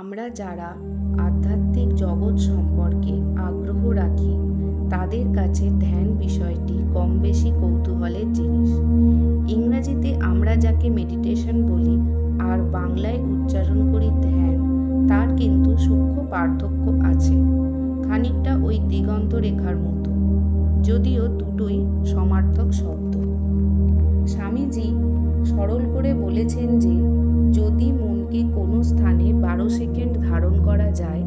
আমরা যারা আধ্যাত্মিক জগৎ সম্পর্কে আগ্রহ রাখি, তাদের কাছে ধ্যান বিষয়টি কম বেশি কৌতূহলের জিনিস। ইংরাজিতে আমরা যাকে মেডিটেশন বলি আর বাংলায় উচ্চারণ করি ধ্যান, তার কিন্তু সূক্ষ্ম পার্থক্য আছে, খানিকটা ওই দিগন্ত রেখার মতো, যদিও দুটোই সমার্থক শব্দ। স্বামীজি সরল করে বলেছেন যে সেকেন্ড ধারণ করা যায়,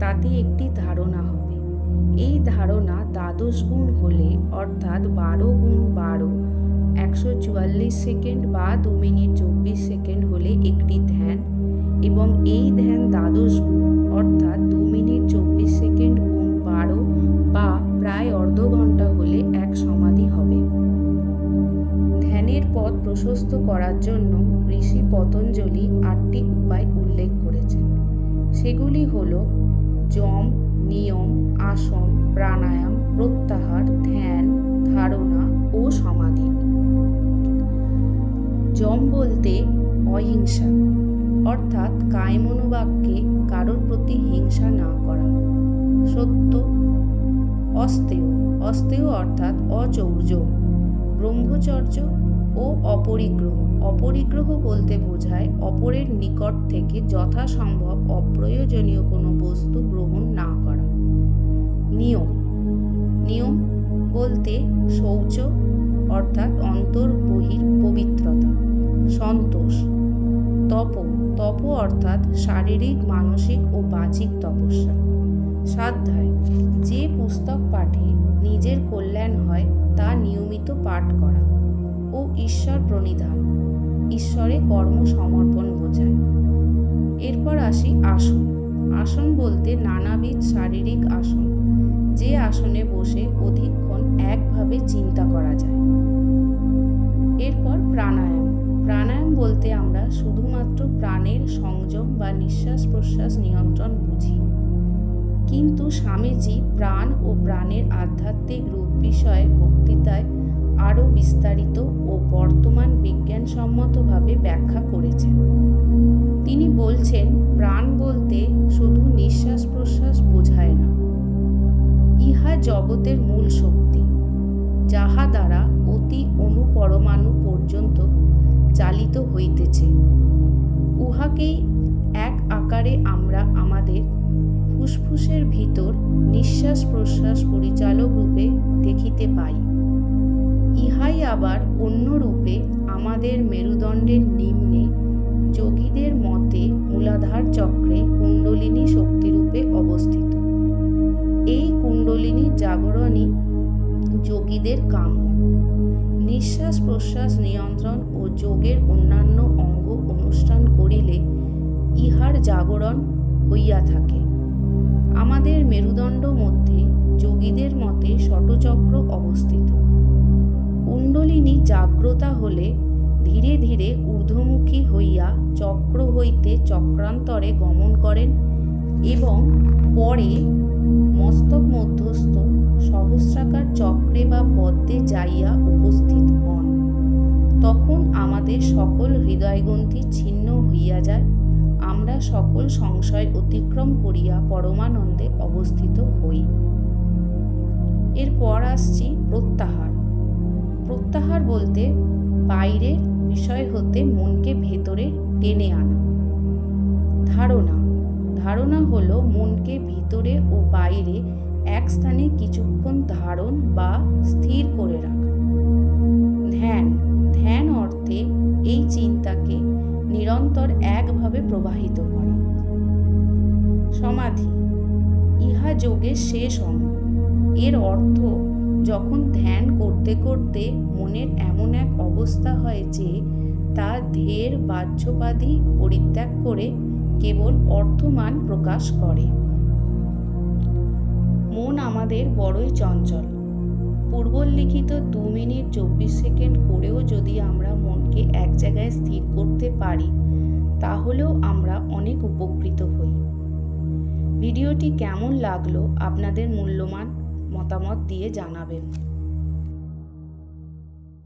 তাতে একটি ধারণা হবে। এই ধারণা দ্বাদশ গুণ হলে, অর্থাৎ বারো গুণ বারো, একশো চুয়াল্লিশ সেকেন্ড বা দু মিনিট চব্বিশ সেকেন্ড হলে একটি ধ্যান, এবং এই ধ্যান দ্বাদশ পথ প্রশস্ত করার জন্য ঋষি পতঞ্জলি আটটি উপায় উল্লেখ করেছেন। সেগুলি হল যম, নিয়ম, আসন, প্রাণায়াম, প্রত্যাহার, ধ্যান, ধারণা ও সমাধি। যম বলতে অহিংসা, অর্থাৎ কায়মনোবাক্যে কারোর প্রতি হিংসা না করা। সত্য অস্তেয় অস্তেয় অর্থাৎ অচৌর্য, ব্রহ্মচর্য ও অপরিগ্রহ। অপরিগ্রহ বলতে বোঝায় অপরের নিকট থেকে যথাসম্ভব অপ্রয়োজনীয় কোনো বস্তু গ্রহণ না করা। নিয়ম। নিয়ম বলতে শৌচ, অর্থাৎ অন্তর বহির পবিত্রতা। সন্তোষ। তপ। তপ অর্থাৎ শারীরিক, মানসিক ও বাচিক তপস্যা। সাধ্যায়। যে পুস্তক পাঠে নিজের কল্যাণ হয় তা নিয়মিত পাঠ করা। ও ঈশ্বর প্রণিধান। ঈশ্বরে কর্ম সমর্পণ বোঝায়। এরপর আসি আসন। আসন বলতে নানাবিধ শারীরিক আসন। যে আসনে বসে অধিকক্ষণ একভাবে চিন্তা করা যায়। এরপর প্রাণায়াম। প্রাণায়াম বলতে আমরা শুধুমাত্র প্রাণের সংযম বা নিঃশ্বাস প্রশ্বাস নিয়ন্ত্রণ বুঝি। কিন্তু স্বামীজি প্রাণ ও প্রাণের আধ্যাত্মিক রূপ বিষয়ে বক্তৃতায় আরও বিস্তারিত ও বর্তমান বিজ্ঞানসম্মতভাবে ব্যাখ্যা করেছেন। তিনি বলছেন, প্রাণ বলতে শুধু নিঃশ্বাস প্রশ্বাস বোঝায় না, ইহা জগতের মূল শক্তি, যাহা দ্বারা অতি অনুপরমাণু পর্যন্ত চালিত হইতেছে। উহাকেই এক আকারে আমরা আমাদের ফুসফুসের ভিতর নিঃশ্বাস প্রশ্বাস পরিচালক রূপে দেখিতে পাই। ইহাই আবার অন্য রূপে আমাদের মেরুদণ্ডের নিম্নে যোগীদের মতে মূলাধার চক্রে কুণ্ডলিনী শক্তিরূপে অবস্থিত। এই কুণ্ডলিনী জাগরণই যোগীদের কাম্য। নিঃশ্বাস প্রশ্বাস নিয়ন্ত্রণ ও যোগের অন্যান্য অঙ্গ অনুষ্ঠান করিলে ইহার জাগরণ হইয়া থাকে। আমাদের মেরুদণ্ড মধ্যে যোগীদের মতে ষটচক্র অবস্থিত। জাগ্রতা হলে ধীরে ধীরে ঊর্ধ্বমুখী হইয়া চক্র হইতে চক্রান্তরে গমন করেন এবং পরে মস্তক মধ্যস্থ সহস্রাকার চক্রে বা পদ্মে যাইয়া উপস্থিত হন। তখন আমাদের সকল হৃদয়গ্রন্থি ছিন্ন হইয়া যায়। আমরা সকল সংশয় অতিক্রম করিয়া পরমানন্দে অবস্থিত হই। এরপর আসছি প্রত্যাহার। প্রত্যাহার বলতে বাইরের বিষয় হতে মনকে ভেতরে টেনে আনা। ধারণা। ধারণা হলো মনকে ভিতরে ও বাইরে এক স্থানে কিছুক্ষণ ধারণ বা স্থির করে রাখা। ধ্যান। ধ্যান অর্থে এই চিন্তাকে নিরন্তর একভাবে প্রবাহিত করা। সমাধি। ইহা যোগের শেষ অঙ্গ। এর অর্থ যখন ধ্যান করতে করতে মনের এমন এক অবস্থা হয় যে তা ধের বাহ্যবাদী পরিত্যাগ করে কেবল অর্থমান প্রকাশ করে। মন আমাদের বড়ই চঞ্চল। পূর্বলিখিত দু মিনিট চব্বিশ সেকেন্ড করেও যদি আমরা মনকে এক জায়গায় স্থির করতে পারি, তাহলেও আমরা অনেক উপকৃত হই। ভিডিওটি কেমন লাগল আপনাদের মূল্যবান মতামত দিয়ে জানাবেন।